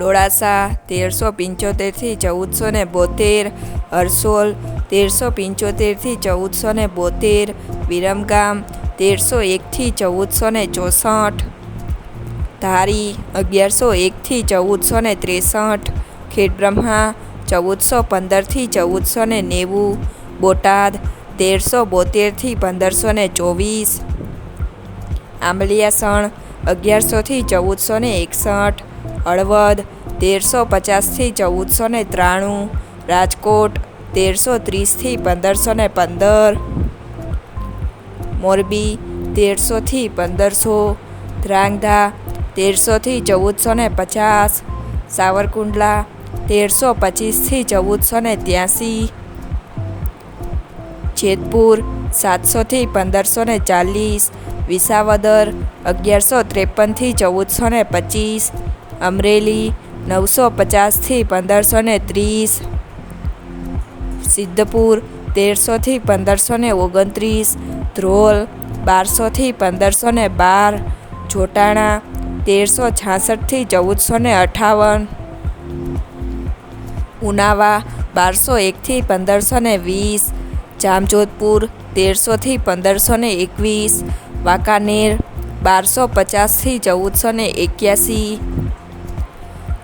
ડોળાસા, તેરસો પંચોતેરથી ચૌદસો ને બોતેર હરસોલ તેરસો પંચોતેરથી ચૌદસો ને બોતેર, વિરમગામ, તેરસો એકથી ચૌદસો ને ચોસઠ, ધારી, અગિયારસો એકથી ચૌદસો ને ત્રેસઠ, ખેડબ્રહ્મા, ચૌદસો પંદરથી ચૌદસો ને નેવું, બોટાદ, તેરસો બોતેરથી પંદરસો ને ચોવીસ, આંબલિયાસણ અગિયારસોથી ચૌદસો ને એકસઠ હળવદ, તેરસો પચાસથી ચૌદસો ને ત્રાણું, રાજકોટ, તેરસો ત્રીસથી પંદરસો ને પંદર, મોરબી, તેરસોથી પંદરસો ધ્રાંગધા તેરસોથી ચૌદસો ને પચાસ, સાવરકુંડલા, તેરસો પચીસથી ચૌદસો ને ત્યાસી, જેતપુર, સાતસોથી પંદરસો ને ચાલીસ, વિસાવદર, અગિયારસો ત્રેપનથી ચૌદસો ને પચીસ અમરેલી નવસો પચાસથી પંદરસો ને ત્રીસ. સિદ્ધપુર તેરસોથી પંદરસો ને ઓગણત્રીસ. ધ્રોલ બારસોથી પંદરસો ને બાર. જોટાણા તેરસો છાસઠથી ચૌદસો ને અઠાવન. ઉનાવા બારસો એકથી પંદરસો ને વીસ. જામજોધપુર તેરસોથી પંદરસો ને એકવીસ. વાંકાનેર બારસો પચાસથી ચૌદસો ને એક્યાસી.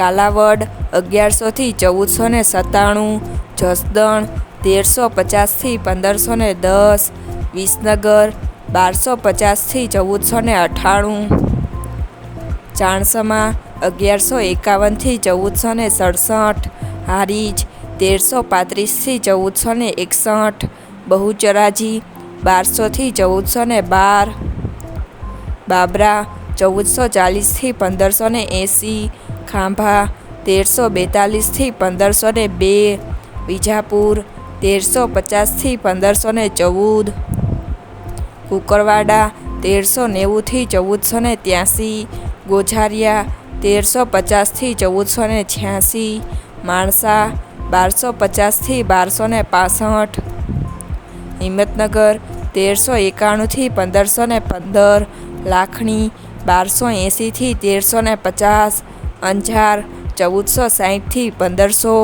કાલાવડ અગિયારસોથી ચૌદસો ને સત્તાણું, જસદણ, તેરસો પચાસથી પંદરસો ને દસ, વિસનગર, બારસો પચાસથી ચૌદસો ને અઠ્ઠાણું ચાણસમા, અગિયારસો એકાવનથી ચૌદસો ને સડસઠ. હારીજ, તેરસો પાંત્રીસથી ચૌદસો ને એકસઠ. બહુચરાજી બારસોથી ચૌદસો ને બાર. બાબરા, ચૌદસો ચાલીસથી પંદરસો ને એંસી. ખાંભા તેરસો બેતાલીસથી પંદરસો ને બે, વિજાપુર તેરસો પચાસથી પંદરસો ને ચૌદ, કુકરવાડા તેરસો નેવુંથી ચૌદસો ને ત્યાંસી, ગોઝારિયા તેરસો પચાસથી ચૌદસો ને છ્યાસી, માણસા બારસો પચાસથી બારસો ને પાસઠ, હિંમતનગર તેરસો એકાણુંથી પંદરસો ને પંદર, લાખણી બારસો એંસીથી તેરસો ને પચાસ અંજાર ચૌદસો સાહીઠથી પંદરસો